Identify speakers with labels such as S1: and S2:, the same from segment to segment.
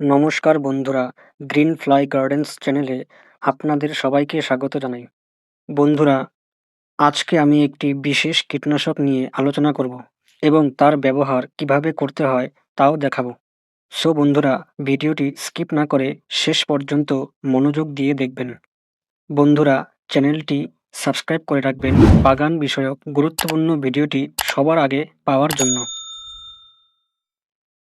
S1: নমস্কার বন্ধুরা, green fly gardens চ্যানেলে আপনাদের সবাইকে স্বাগত জানাই। বন্ধুরা, আজকে আমি একটি বিশেষ কীটনাশক নিয়ে আলোচনা করব এবং তার ব্যবহার কীভাবে করতে হয় তাও দেখাবো। সো বন্ধুরা, ভিডিওটি স্কিপ না করে শেষ পর্যন্ত মনোযোগ দিয়ে দেখবেন। বন্ধুরা, চ্যানেলটি সাবস্ক্রাইব করে রাখবেন বাগান বিষয়ক গুরুত্বপূর্ণ ভিডিওটি সবার আগে পাওয়ার জন্য।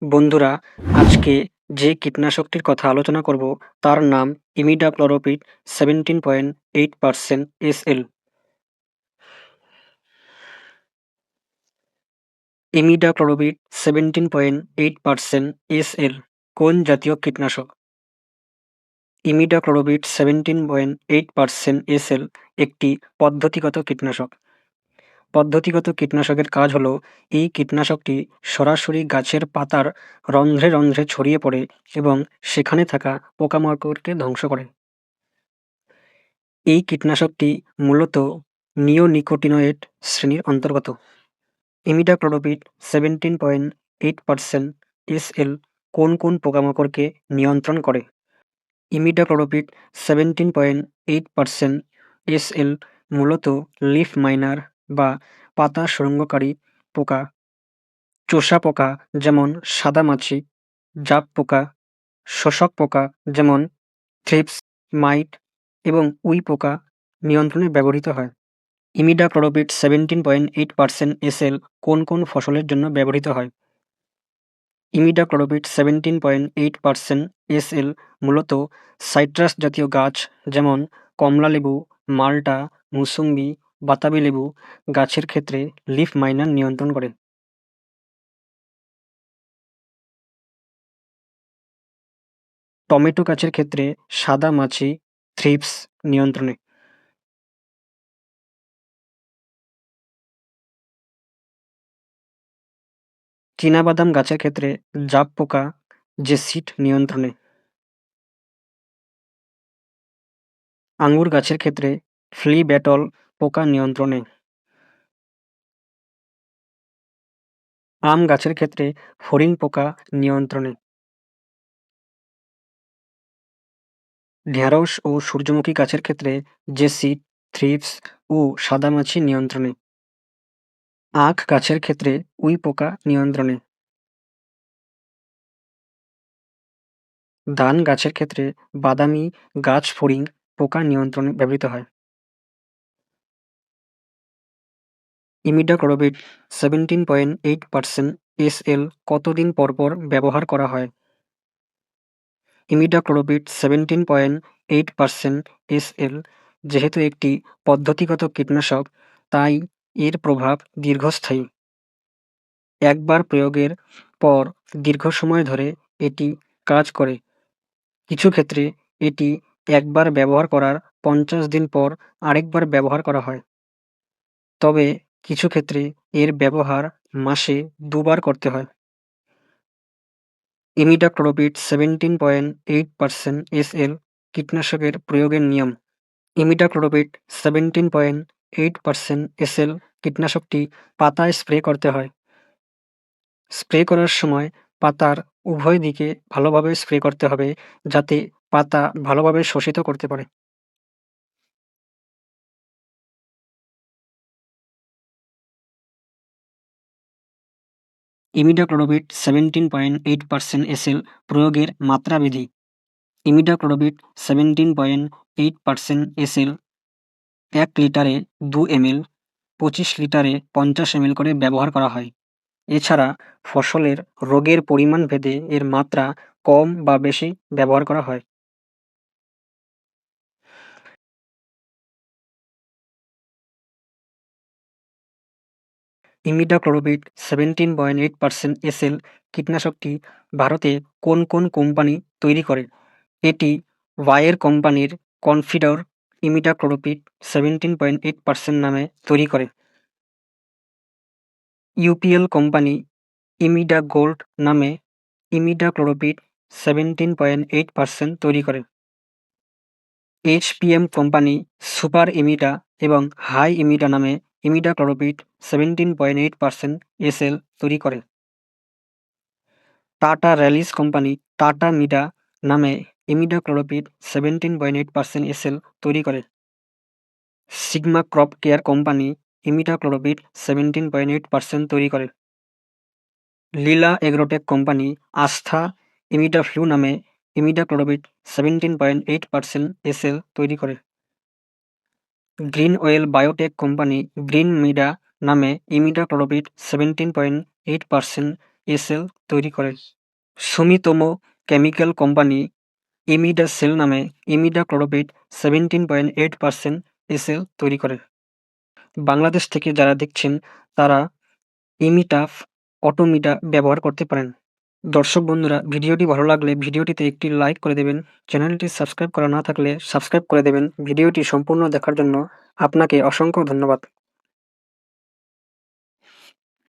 S1: বন্ধুরা, আজকে যে কীটনাশকটির কথা আলোচনা করব, তার নাম imidacloprid seventeen point eight percent S L. Imidacloprid seventeen point eight percent S L, কোন জাতীয় কীটনাশক? Imidacloprid seventeen point eight percent S L একটি পদ্ধতিগত কীটনাশক। পদ্ধতিগত কীটনাশকের কাজ হলো, এই কীটনাশকটি সরাসরি গাছের পাতার রন্ধ্রে রন্ধ্রে ছড়িয়ে পড়ে এবং সেখানে থাকা পোকামাকড়কে ধ্বংস করে। এই কীটনাশকটি মূলত নিওনিকোটিনয়েড শ্রেণির অন্তর্গত। Imidacloprid seventeen point eight percent S L কোন কোন পোকামাকড়কে নিয়ন্ত্রণ করে? Imidacloprid seventeen point eight percent S L মূলত লিফ মাইনার বা পাতা সুরঙ্গকারী পোকা, চোষা পোকা যেমন সাদামাছি জাপ পোকা, শোষক পোকা যেমন থ্রিপস, মাইট এবং উই পোকা নিয়ন্ত্রণে ব্যবহৃত হয়। Imidacloprid seventeen point eight percent SL কোন কোন ফসলের জন্য ব্যবহৃত হয়? Imidacloprid seventeen point eight percent SL মূলত সাইট্রাস জাতীয় গাছ যেমন কমলালেবু, মাল্টা, মুসুম্বি বাতাবি লেবু গাছের ক্ষেত্রে লিফ মাইনার নিয়ন্ত্রণ করে। টমেটো গাছের ক্ষেত্রে সাদা মাছি থ্রিপস নিয়ন্ত্রণে। চীনাবাদাম গাছের ক্ষেত্রে জাপ পোকা সিট নিয়ন্ত্রণে। আঙ্গুর গাছের ক্ষেত্রে ফ্লি ব্যাটল পোকা নিয়ন্ত্রণে। আম গাছের ক্ষেত্রে ফড়িং পোকা নিয়ন্ত্রণে। ঢেঁড়স ও সূর্যমুখী গাছের ক্ষেত্রে জেসিড থ্রিপস ও সাদামাছি নিয়ন্ত্রণে। আখ গাছের ক্ষেত্রে উই পোকা নিয়ন্ত্রণে। ধান গাছের ক্ষেত্রে বাদামি গাছ ফড়িং পোকা নিয়ন্ত্রণে ব্যবহৃত হয়। Imidacloprid seventeen point eight percent S L কতদিন পরপর ব্যবহার করা হয়? Imidacloprid seventeen point eight percent S L যেহেতু একটি পদ্ধতিগত কীটনাশক, তাই এর প্রভাব দীর্ঘস্থায়ী। একবার প্রয়োগের পর দীর্ঘ সময় ধরে এটি কাজ করে। কিছু ক্ষেত্রে এটি একবার ব্যবহার করার পঞ্চাশ দিন পর আরেকবার ব্যবহার করা হয়। তবে কিছু ক্ষেত্রে এর ব্যবহার মাসে দুবার করতে হয়। Imidacloprid seventeen point eight percent S L কীটনাশকের প্রয়োগের নিয়ম। Imidacloprid seventeen point eight percent S L কীটনাশকটি পাতায় স্প্রে করতে হয়। স্প্রে করার সময় পাতার উভয় দিকে ভালোভাবে স্প্রে করতে হবে যাতে পাতা ভালোভাবে শোষিত করতে পারে। Imidacloprid seventeen point eight percent SL প্রয়োগের মাত্রাবিধি। Imidacloprid seventeen point eight percent SL এক লিটারে দু এমএল, পঁচিশ লিটারে পঞ্চাশ এমএল করে ব্যবহার করা হয়। এছাড়া ফসলের রোগের পরিমাণ ভেদে এর মাত্রা কম বা বেশি ব্যবহার করা হয়। Imidacloprid seventeen point eight percent SL কীটনাশকটি ভারতে কোন কোন কোম্পানি তৈরি করে? এটি ওয়াইয়ের কোম্পানির Confidor imidacloprid seventeen point eight percent নামে তৈরি করে। ইউপিএল কোম্পানি ইমিডা গোল্ড নামে imidacloprid seventeen point eight percent তৈরি করে। এইচপিএম কোম্পানি সুপার ইমিডা এবং হাই ইমিডা নামে imidacloprid seventeen point eight percent SL তৈরি করে Tata Rallis company Tata Mida নামে imidacloprid seventeen point eight percent SL তৈরি করে Sigma crop care company imidacloprid seventeen point eight percent তৈরি করে Leela Agrotech company Aastha Imidaflu নামে imidacloprid seventeen point eight percent SL তৈরি করে Green Well Biotech company Green Mida নামে Imida imidacloprid seventeen point eight percent SL তৈরি করে। Sumitomo chemical company Imida cell নামে imidacloprid seventeen point eight percent SL তৈরি করে। বাংলাদেশ থেকে যারা দেখছেন, তারা ইমিটাফ অটোমিটা ব্যবহার করতে পারেন। দর্শক বন্ধুরা, ভিডিওটি ভালো লাগলে ভিডিওটিতে একটি লাইক করে দেবেন। চ্যানেলটি সাবস্ক্রাইব করা না থাকলে সাবস্ক্রাইব করে দেবেন। ভিডিওটি সম্পূর্ণ দেখার জন্য আপনাকে অসংখ্য ধন্যবাদ।